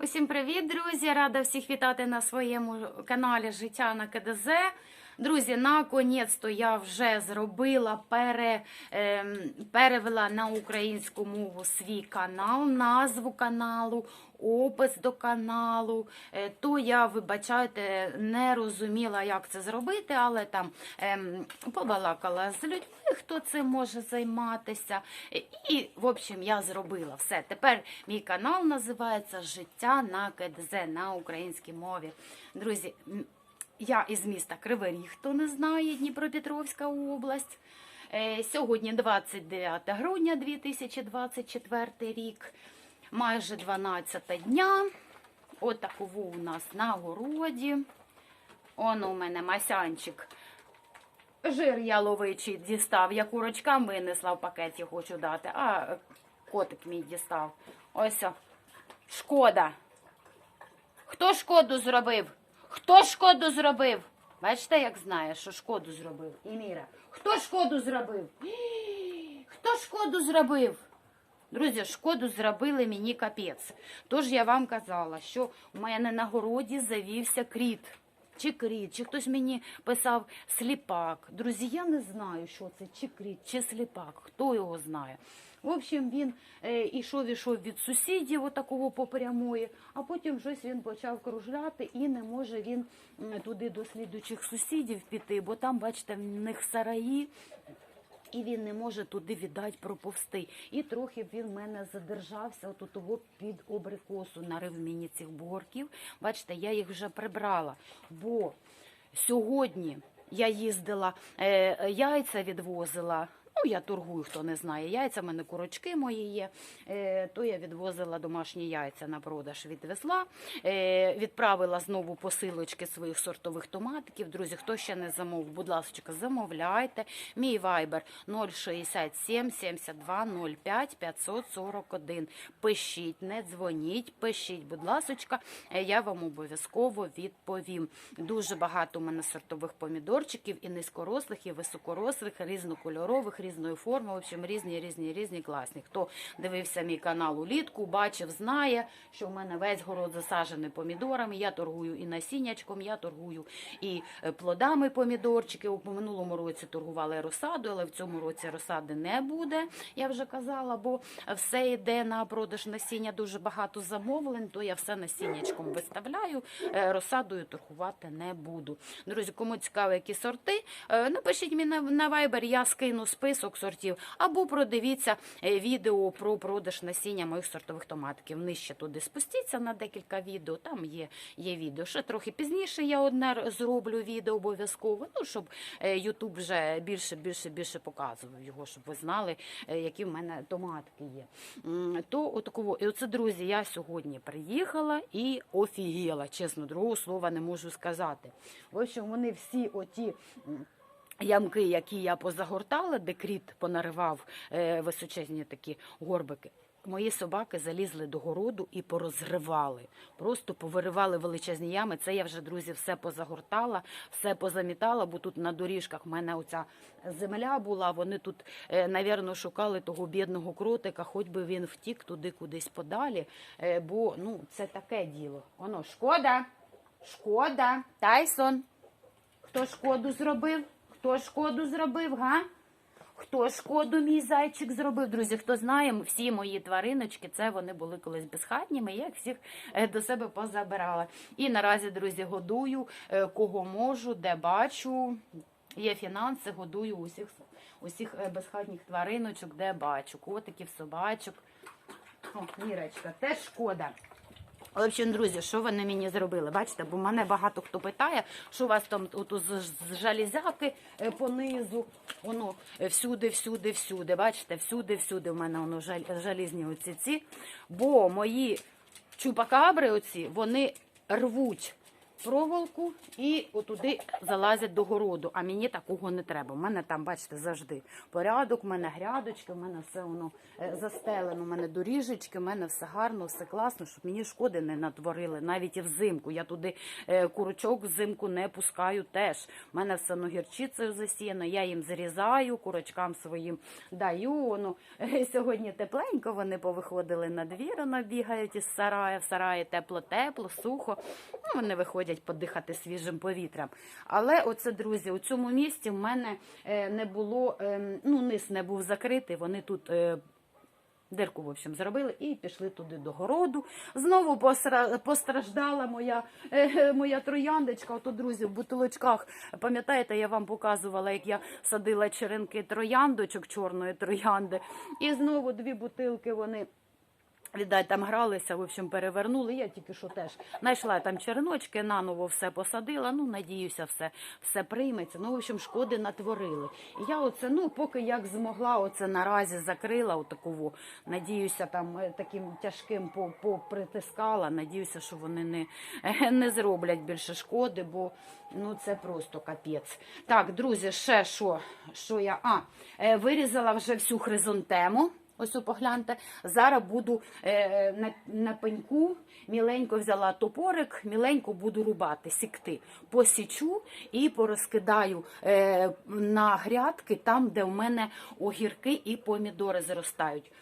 Усім привіт, друзі! Рада всіх вітати на своєму каналі Життя на КДЗ. Друзі, наконець-то я вже зробила, пере, е, перевела на українську мову свій канал, назву каналу, опис до каналу. Е, То я, вибачайте, не розуміла, як це зробити, але там ем, побалакала з людьми, хто цим може займатися. Е, І, в общем, я зробила все. Тепер мій канал називається Життя на КДЗ на українській мові. Друзі, я із міста Кривий Ріг, хто не знає, Дніпропетровська область. Е, Сьогодні 29 грудня 2024 рік, майже 12 дня. Отаково у нас на городі. Он у мене масянчик. Жир яловичий дістав. Я курочкам винесла в пакеті, хочу дати, а котик мій дістав. Ось. Шкода. Хто шкоду зробив? Хто шкоду зробив? Бачите, як знає, що шкоду зробив. І Міра. Хто шкоду зробив? Хто шкоду зробив? Друзі, шкоду зробили мені капець. Тож я вам казала, що у мене на городі завівся кріт. Чи кріт, чи хтось мені писав сліпак. Друзі, я не знаю, що це, чи кріт, чи сліпак, хто його знає. В общем, він е, ішов, ішов від сусідів, отакого по прямої, а потім щось він почав кружляти і не може він туди до слідучих сусідів піти, бо там, бачите, в них сараї, і він не може туди віддати проповсти. І трохи він в мене задержався от у того під обрикосу, нарив мені цих борків. Бачите, я їх вже прибрала. Бо сьогодні я їздила, е, яйця відвозила. Ну, я торгую, хто не знає. Яйця, в мене курочки мої є. Е, то я відвозила домашні яйця на продаж, відвезла. Е, відправила знову посилочки своїх сортових томатиків. Друзі, хто ще не замовив, будь ласка, замовляйте. Мій вайбер 067 72 05 541. Пишіть, не дзвоніть, пишіть, будь ласка, я вам обов'язково відповім. Дуже багато у мене сортових помідорчиків, і низькорослих, і високорослих, різнокольорових, різної форми. В общем, різні, різні, різні класні. Хто дивився мій канал улітку, бачив, знає, що в мене весь город засаджений помідорами. Я торгую і насіннячком, я торгую і е, плодами помідорчики. У минулому році торгувала розсаду, але в цьому році розсади не буде. Я вже казала, бо все йде на продаж насіння. Дуже багато замовлень, то я все насіннячком виставляю. е, Розсадою торгувати не буду. Друзі, кому цікаво, які сорти, е, напишіть мені на, Viber, я скину список сортів, або продивіться е, відео про продаж насіння моїх сортових томатиків. Нижче туди спустіться на декілька відео. Там є, є відео. Ще трохи пізніше я одне зроблю відео обов'язково. Ну щоб Ютуб вже більше, більше, більше показував його, щоб ви знали, е, які в мене томатки є. То отаково. І оце, друзі, я сьогодні приїхала і офігела. Чесно, другого слова не можу сказати. В общем, вони всі оті. Ямки, які я позагортала, де кріт понаривав е, височезні такі горбики. Мої собаки залізли до городу і порозривали. Просто повиривали величезні ями. Це я вже, друзі, все позагортала, все позамітала, бо тут на доріжках в мене оця земля була. Вони тут, е, навірно, шукали того бідного кротика, хоч би він втік туди кудись подалі. Е, бо ну, це таке діло. Воно шкода, шкода, Тайсон. Хто шкоду зробив? Хто шкоду зробив, га? Хто шкоду мій зайчик зробив? Друзі, хто знає, всі мої твариночки, це вони були колись безхатніми, я їх всіх е, до себе позабирала. І наразі, друзі, годую е, кого можу, де бачу. Є фінанси, годую усіх, усіх е, безхатніх твариночок, де бачу. Котиків, собачок. О, Мірочка, теж шкода. В общем, друзі, що вони мені зробили? Бачите, бо мене багато хто питає, що у вас там от, з, жалізяки е, понизу, воно всюди, всюди, всюди. Бачите, всюди, всюди в мене воно жаль, жалізні оці ці. Бо мої чупакабри оці, вони рвуть проволоку і отуди залазять до городу. А мені такого не треба. У мене там, бачите, завжди порядок, у мене грядочки, у мене все воно е, застелено, у мене доріжечки, у мене все гарно, все класно, щоб мені шкоди не натворили. Навіть і взимку. Я туди е, курочок взимку не пускаю теж. У мене все ну, гірчицею засіяно, я їм зрізаю, курочкам своїм даю. Воно е, сьогодні тепленько, вони повиходили на двір, бігають із сараю. В сараї тепло-тепло, сухо. Ну, вони виходять подихати свіжим повітрям. Але оце, друзі, у цьому місці в мене е, не було, ем, ну, низ не був закритий. Вони тут. е, Дирку, в общем, зробили і пішли туди до городу. Знову постраждала моя, е, моя трояндочка. Ото, друзі, в бутилочках. Пам'ятаєте, я вам показувала, як я садила черенки трояндочок чорної троянди. І знову дві бутилки вони. Віддай там гралися, в общем, перевернули. Я тільки що теж знайшла там череночки, наново все посадила. Ну, надіюся, все, все прийметься. Ну, в общем, шкоди натворили. І я оце, ну, поки як змогла, оце наразі закрила отакову. Надіюся, там е, таким тяжким попритискала. Надіюся, що вони не, не зроблять більше шкоди, бо ну це просто капець. Так, друзі, ще що, що я. А, е, вирізала вже всю хризантему. Ось погляньте. Зараз буду е, на, на пеньку, міленько взяла топорик, міленько буду рубати, сікти. Посічу і порозкидаю е, на грядки, там, де в мене огірки і помідори зростають.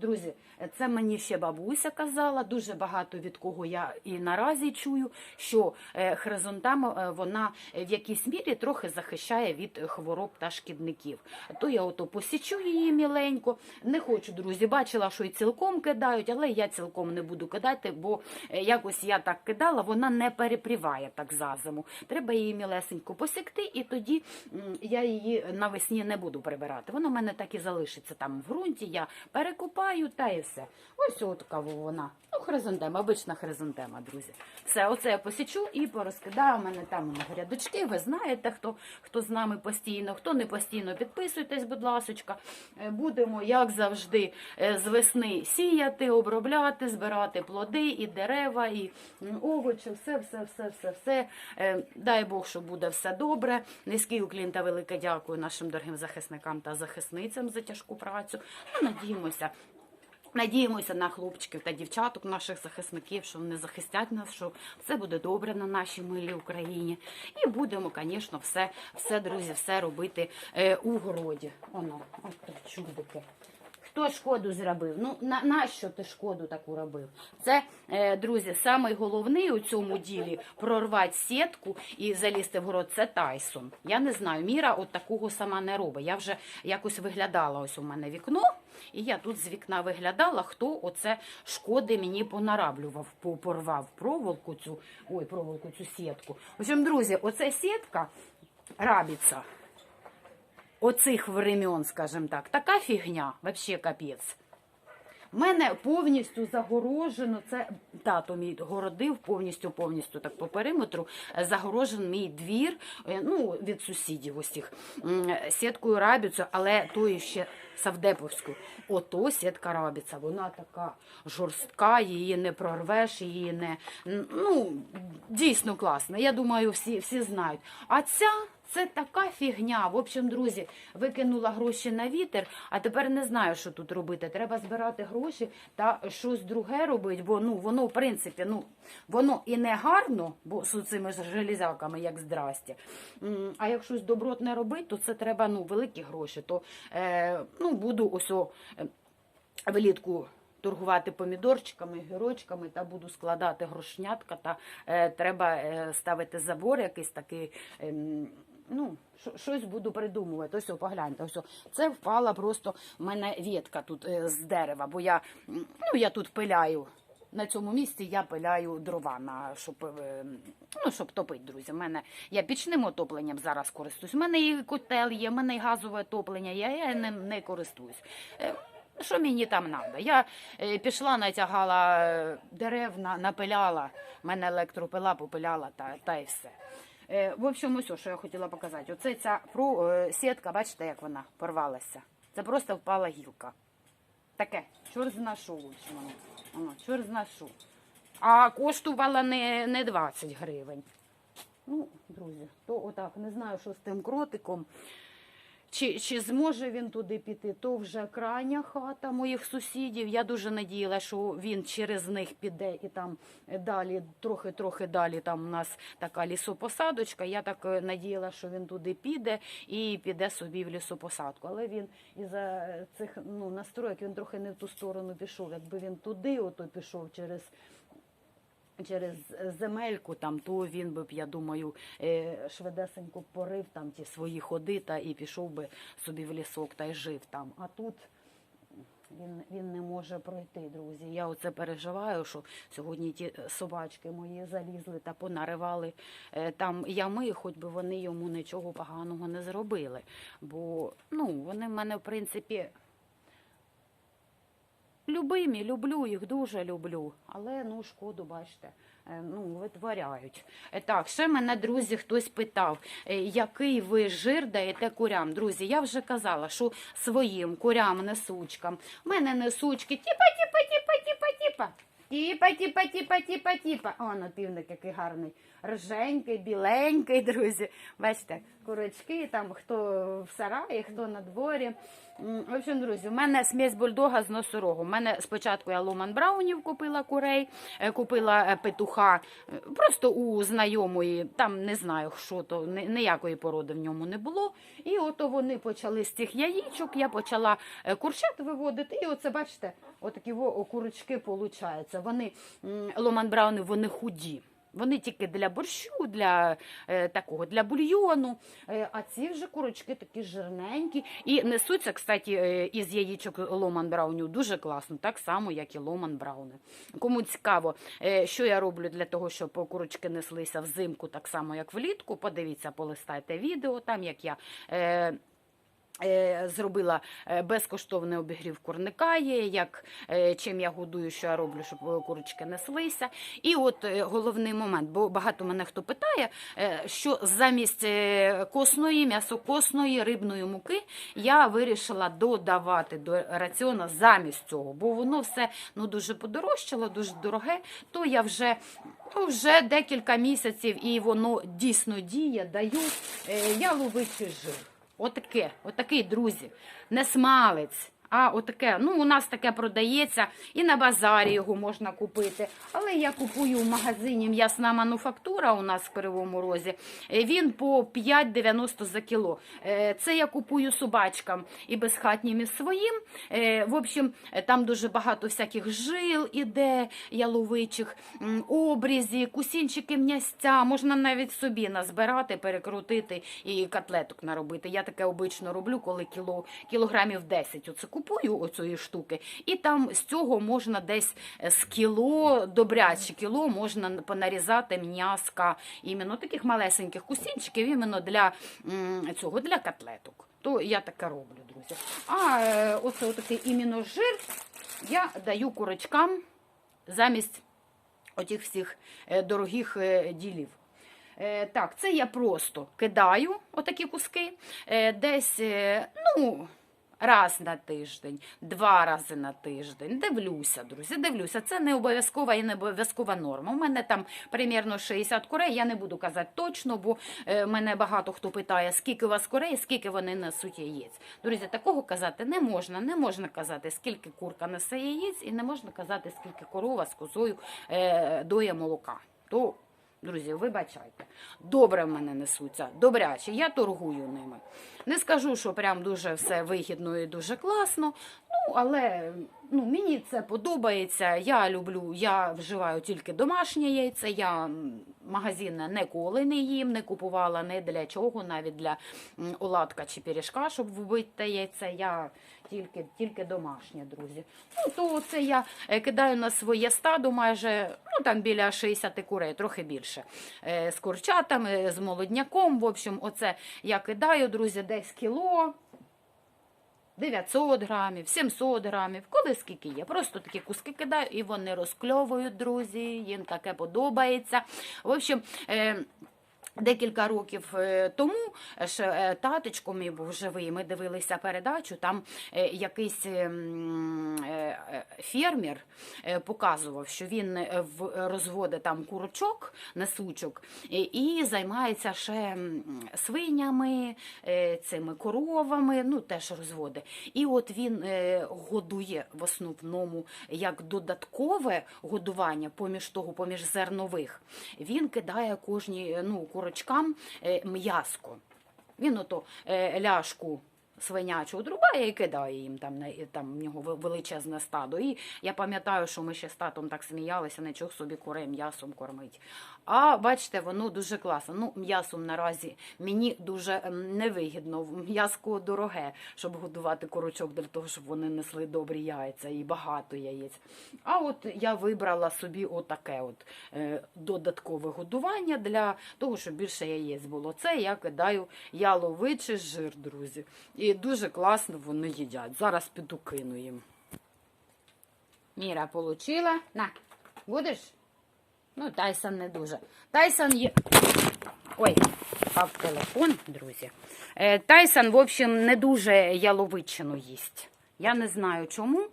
Друзі, це мені ще бабуся казала, дуже багато від кого я і наразі чую, що е, хризантема е, вона в якійсь мірі трохи захищає від хвороб та шкідників. То я ото посічу її міленько. Не хочу, друзі, бачила, що і цілком кидають, але я цілком не буду кидати, бо е, якось я так кидала, вона не перепріває так за зиму. Треба її мілесенько посікти, і тоді я її навесні не буду прибирати. Вона в мене так і залишиться там в ґрунті. Я перекупаю та і все. Ось от вона. Ну, хризантема, обична хризантема, друзі. Все, оце я посічу і порозкидаю. У мене там грядочки. Ви знаєте, хто, хто з нами постійно, хто не постійно, підписуйтесь, будь ласочка. Е, Будемо, як завжди, е, з весни сіяти, обробляти, збирати плоди і дерева, і овочі, все, все, все, все, все. Е, Дай Бог, що буде все добре. Низький уклін та велике дякую нашим дорогим захисникам та захисницям за тяжку працю. Ну, надіємося. Надіємося на хлопчиків та дівчаток, наших захисників, що вони захистять нас, що все буде добре на нашій милій Україні. І будемо, звісно, все, все, друзі, все робити е, у городі. Оно, от чудики. Хто шкоду зробив? Ну на, на що ти шкоду таку робив? Це, е, друзі, самий головний у цьому ділі прорвати сітку і залізти в город. Це Тайсон. Я не знаю, Міра от такого сама не робить. Я вже якось виглядала ось у мене вікно, і я тут з вікна виглядала, хто оце шкоди мені понараблював, по- порвав проволоку цю, ой, проволоку цю сітку. В общем, друзі, оце сітка рабиться оцих времен, скажімо так, така фігня, вообще капець. У мене повністю загорожено, це тато мій городив повністю, повністю так по периметру, е, загорожен мій двір, е, ну, від сусідів усіх, сіткою рабіцю, але тою ще Савдеповську. Ото сітка рабіця, вона така жорстка, її не прорвеш, її не. Ну, дійсно класна. Я думаю, всі, всі знають. А ця. Це така фігня. В общем, друзі, викинула гроші на вітер, а тепер не знаю, що тут робити. Треба збирати гроші та щось друге робити, бо ну воно, в принципі, ну воно і не гарно, бо з цими ж железяками, як здрасті. А як щось добротне робити, то це треба ну, великі гроші. То е, ну, буду ось о, е, влітку. Торгувати помідорчиками, гірочками та буду складати грошнятка. Та е, треба е, ставити забор, якийсь такий. ем, ну, що- щось буду придумувати. Ось, о, погляньте, ось. Це впала просто в мене ветка тут е, з дерева, бо я, ну, я тут пиляю. На цьому місці я пиляю дрова, на, щоб, е, ну, щоб топити, друзі. Мене я пічним отопленням зараз користуюсь. У мене і котел є, у мене і газове отоплення, я, я ним не користуюсь. Е, що мені там треба? Я пішла, натягала дерев, на, напиляла, в мене електропила попиляла та, та й все. Е, в общем, ось що я хотіла показати. Оце ця е, сітка, бачите, як вона порвалася. Це просто впала гілка. Таке, чор знашу, в воно. Воно, чор знашу. а коштувала не, не 20 гривень. Ну, друзі, то отак, не знаю, що з тим кротиком. Чи, чи зможе він туди піти, то вже крайня хата моїх сусідів. Я дуже надіяла, що він через них піде і там далі, трохи-трохи далі. Там у нас така лісопосадочка. Я так е, надіяла, що він туди піде і піде собі в лісопосадку. Але він із-за цих ну, настроєк він трохи не в ту сторону пішов. Якби він туди, ото пішов через через земельку, там, то він би я думаю, е, швидесенько порив там ті свої ходи та і пішов би собі в лісок та й жив там. А тут він, він не може пройти, друзі. Я оце переживаю, що сьогодні ті собачки мої залізли та понаривали е, там ями, хоч би вони йому нічого поганого не зробили. Бо ну, вони в мене, в принципі, Любимі, люблю їх, дуже люблю. Але ну шкоду, бачите, е, ну витворяють. Е, Так, ще мене, друзі, хтось питав, е, який ви жир даєте курям. Друзі, я вже казала, що своїм курям, несучкам. У мене несучки тіпа, тіпа, тіпа, тіпа, тіпа. Тіпа, тіпа, тіпа, тіпа, тіпа. О, ну півник який гарний. Рженький, біленький, друзі. Бачите, курочки, там хто в сараї, хто на дворі. В общем, друзі, у мене смесь бульдога з носорогом. У мене спочатку я Ломан Браунів купила курей, е, купила е, петуха е, просто у знайомої, там не знаю, що то, ніякої породи в ньому не було. І ото вони почали з цих яєчок, я почала курчат виводити. І оце, бачите, отакі курочки получаються. Вони Ломан Брауни, вони худі. Вони тільки для борщу, для е, такого, для бульйону. Е, а ці вже курочки такі жирненькі. І несуться, кстати, е, із яєчок Ломан Браунів дуже класно, так само, як і Ломан Брауни. Кому цікаво, е, що я роблю для того, щоб курочки неслися взимку, так само, як влітку. Подивіться, полистайте відео, там як я. Е, Зробила е, безкоштовний обігрів курника є, як е, чим я годую, що я роблю, щоб е, курочки неслися. І от е, головний момент, бо багато мене хто питає, е, що замість е, косної, м'ясокосної, рибної муки я вирішила додавати до раціону замість цього, бо воно все ну, дуже подорожчало, дуже дороге. То я вже, ну, вже декілька місяців і воно дійсно діє, даю е, яловичий жир. Отаке, отакий, друзі, не смалець. А отаке, ну у нас таке продається, і на базарі його можна купити. Але я купую в магазині м'ясна мануфактура у нас в Кривому Розі. Е, Він по 5,90 за кіло. Е, Це я купую собачкам і безхатнім і своїм. Е, В общем, там дуже багато всяких жил іде, яловичих, обрізі, кусінчики м'ясця. Можна навіть собі назбирати, перекрутити і котлеток наробити. Я таке обично роблю, коли кіло, кілограмів 10 оце купую оцієї штуки. І там з цього можна десь е, з кіло, добряче кіло, можна понарізати м'яска, іменно таких малесеньких кусінчиків, іменно для цього, для котлеток. То я таке роблю, друзі. А е, оце отакий іменно жир я даю курочкам замість отих всіх е, дорогих ділів. Так, це я просто кидаю отакі куски, десь, ну, раз на тиждень, два рази на тиждень. Дивлюся, друзі, дивлюся. Це не обов'язкова і не обов'язкова норма. У мене там примірно 60 курей, я не буду казати точно, бо е, мене багато хто питає, скільки у вас курей, скільки вони несуть яєць. Друзі, такого казати не можна. Не можна казати, скільки курка несе яєць, і не можна казати, скільки корова з козою е, доє молока. То Друзі, вибачайте, добре в мене несуться, добряче, я торгую ними. Не скажу, що прям дуже все вигідно і дуже класно. Але ну, мені це подобається. Я люблю, я вживаю тільки домашнє яйце. Я магазинне ніколи не їм, не купувала не для чого, навіть для оладка чи пиріжка, щоб вбити те яйце. Я тільки, тільки домашнє, друзі. Ну, то це я е, кидаю на своє стадо майже ну, там біля 60 курей, трохи більше. Е, З курчатами, з молодняком. В общем, оце я кидаю, друзі, десь кіло. 900 грамів, 700 грамів, коли скільки є. Просто такі куски кидаю, і вони розкльовують, друзі. Їм таке подобається. В общем, е, Декілька років е, тому ще е, таточко мій був живий. Ми дивилися передачу. Там е, якийсь е, м, е, е, фермер е, показував, що він е, розводить там курочок, несучок, і, займається ще свинями, е, цими коровами, ну теж розводить. І от він е, годує в основному як додаткове годування поміж того, поміж зернових. Він кидає кожній е, ну, курочкам е, м'яско. Він ото е, ляшку свинячу одрубає і кидає їм там, там в нього величезне стадо. І я пам'ятаю, що ми ще з татом так сміялися, нічого собі курей м'ясом кормить. А бачите, воно дуже класно. Ну, м'ясом наразі мені дуже ем, невигідно. М'яско дороге, щоб годувати курочок для того, щоб вони несли добрі яйця і багато яєць. А от я вибрала собі отаке от е, додаткове годування для того, щоб більше яєць було. Це я кидаю яловичий жир, друзі. І дуже класно вони їдять. Зараз піду кину їм. Міра получила. На, будеш? Ну, Тайсон не дуже. Тайсон є. Ой, впав телефон, друзі. Е, Тайсон, в общем, не дуже яловичину їсть. Я не знаю чому.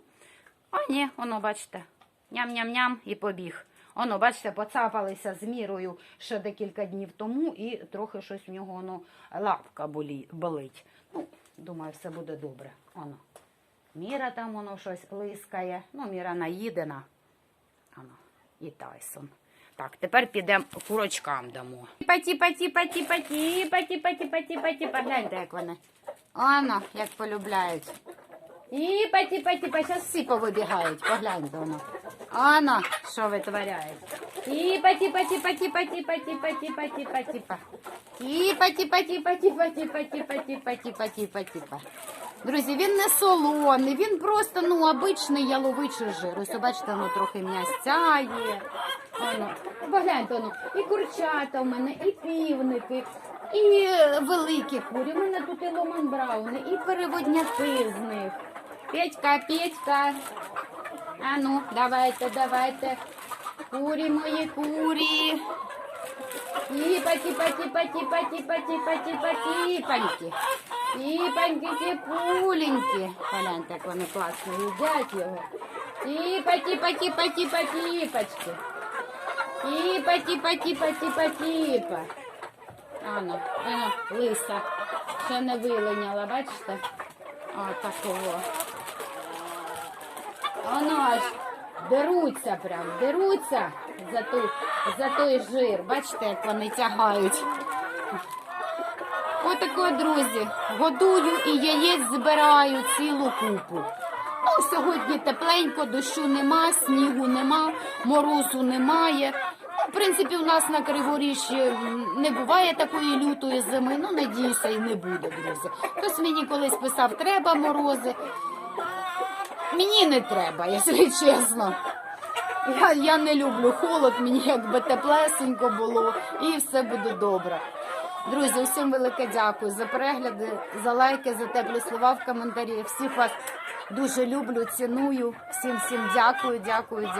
А ні, воно, бачите, ням-ням-ням і побіг. Воно, бачите, поцапалися з мірою ще декілька днів тому, і трохи щось в нього воно лапка болить. Ну, думаю, все буде добре. Воно. Міра там воно щось лискає. Ну, Міра наїдена. Ано, і Тайсон. Так, тепер підемо курочкам дамо. Паті, паті, паті, паті, паті, паті, паті, паті, погляньте, як вони. Ано, як полюбляють. Паті, зараз всі повибігають, погляньте воно. Ано, що витворяють. І паті, паті, паті, паті, паті, паті, паті, паті, па. І паті, паті, паті, паті, паті, паті, паті, паті, паті. Друзі, він не солоний, він просто ну обичний яловичий жир. Ось бачите, воно трохи м'ясця є. Воно, погляньте, воно, і курчата в мене, і півники, і е, великі курі. У мене тут і ломан брауни, і переводняки з них. Петька, Петька. А ну, давайте, давайте. Курі мої, курі. І паті, паті, паті, паті, паті, паті, паньки. І паньки пуленькі. Гляньте, як вони класно їдять його. І паті, паті, паті, патіпочки. І паті, паті, паті, патіпа. Ано, ано, лиса. Ще не вилиняла, бачите? О, такого. Воно аж деруться прям, деруться за, ту, за той жир. Бачите, як вони тягають. Отако, друзі, годую і яєць збираю цілу купу. Ну, сьогодні тепленько, дощу нема, снігу нема, морозу немає. В принципі, у нас на Криворіжжі не буває такої лютої зими. Ну, надіюся, і не буде, друзі. Хтось мені колись писав, треба морози. Мені не треба, якщо чесно. Я, я не люблю холод, мені якби теплесенько було і все буде добре. Друзі, усім велике дякую за перегляди, за лайки, за теплі слова в коментарі. Всіх вас дуже люблю, ціную. Всім всім дякую, дякую, дякую.